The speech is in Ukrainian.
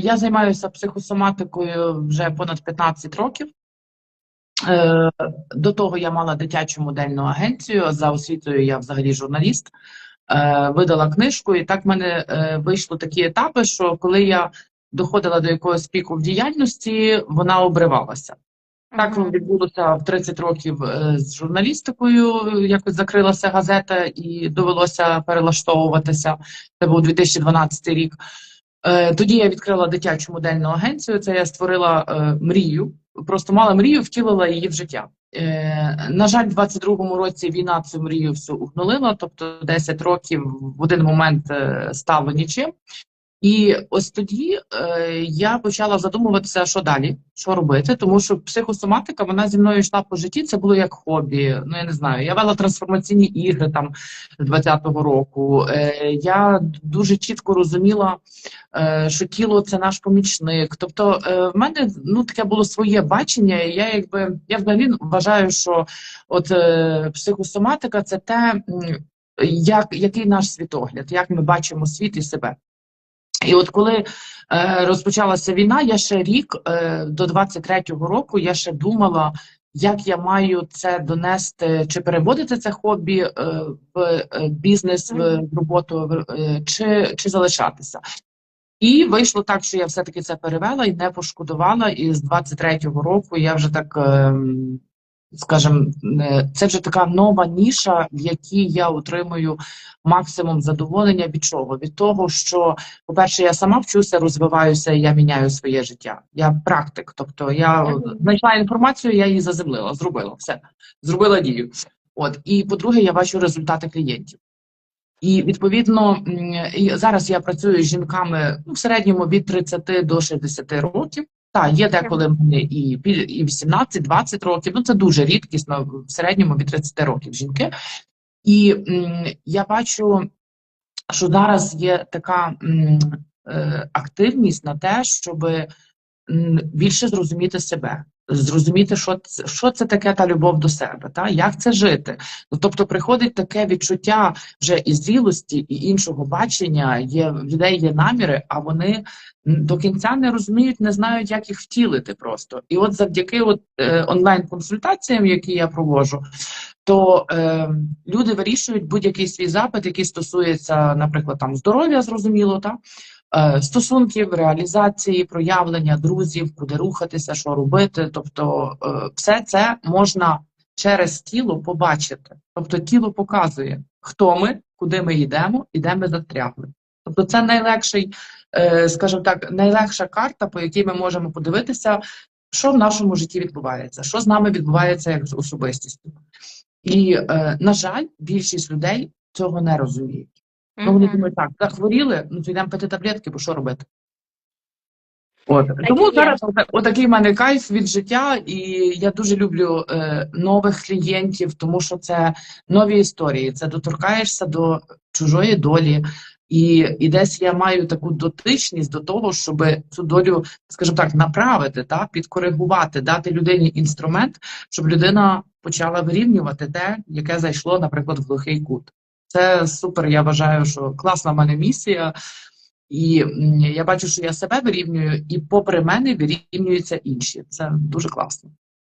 я займаюся психосоматикою вже понад 15 років. Е, До того я мала дитячу модельну агенцію. За освітою я взагалі журналіст. Е, Видала книжку, і так в мене е, вийшло такі етапи, що коли я доходила до якогось піку в діяльності, вона обривалася. Так відбулося в 30 років з журналістикою. Якось закрилася газета і довелося перелаштовуватися. Це був 2012 рік. Е, Тоді я відкрила дитячу модельну агенцію. Це я створила е, мрію. Просто мала мрію, втілила її в життя. Е, на жаль, в 22-му році війна цю мрію всю угнулила, тобто 10 років в один момент стало нічим. І ось тоді е, я почала задумуватися, що далі, що робити, тому що психосоматика вона зі мною йшла по житті. Це було як хобі. Ну я не знаю. Я вела трансформаційні ігри там з 20-го року. Е, я дуже чітко розуміла, е, що тіло це наш помічник. Тобто, е, в мене ну таке було своє бачення. і Я якби я взагалі вважаю, що от е, психосоматика це те, як який наш світогляд, як ми бачимо світ і себе. І от коли е, розпочалася війна, я ще рік е, до 23-го року я ще думала, як я маю це донести, чи переводити це хобі е, в е, бізнес, в роботу, в, е, чи, чи залишатися. І вийшло так, що я все-таки це перевела і не пошкодувала. І з 23-го року я вже так, ем, скажімо, е, це вже така нова ніша, в якій я отримую максимум задоволення від чого? Від того, що, по-перше, я сама вчуся, розвиваюся, і я міняю своє життя. Я практик, тобто я знайшла інформацію, я її заземлила, зробила все, зробила дію. От і по-друге, я бачу результати клієнтів. І відповідно зараз я працюю з жінками ну, в середньому від 30 до 60 років. Так, є деколи мене і і 18-20 років. Ну це дуже рідкісно, в середньому від 30 років жінки. І м, я бачу, що зараз є така м, е, активність на те, щоб більше зрозуміти себе, зрозуміти, що це, що це таке та любов до себе, та як це жити. Ну, тобто приходить таке відчуття вже і зрілості, і іншого бачення. Є в людей є наміри, а вони до кінця не розуміють, не знають, як їх втілити просто. І от завдяки от, е, онлайн-консультаціям, які я проводжу, то е, люди вирішують будь-який свій запит, який стосується, наприклад, там здоров'я, зрозуміло, та стосунків, реалізації, проявлення друзів, куди рухатися, що робити. Тобто, е, все це можна через тіло побачити. Тобто, тіло показує, хто ми, куди ми йдемо і де ми застрягли. Тобто, це найлегший, е, скажімо так, найлегша карта, по якій ми можемо подивитися, що в нашому житті відбувається, що з нами відбувається як з особистістю. І, е, на жаль, більшість людей цього не розуміють. Ну, вони думають, так, захворіли, ну то йдемо пити таблетки, бо що робити? От. Тому є. зараз отакий в мене кайф від життя, і я дуже люблю е, нових клієнтів, тому що це нові історії. Це доторкаєшся до чужої долі. І, і десь я маю таку дотичність до того, щоб цю долю, скажімо так, направити, та, підкоригувати, дати людині інструмент, щоб людина почала вирівнювати те, яке зайшло, наприклад, в глухий кут. Це супер. Я вважаю, що класна в мене місія. І я бачу, що я себе вирівнюю, і попри мене вирівнюються інші. Це дуже класно.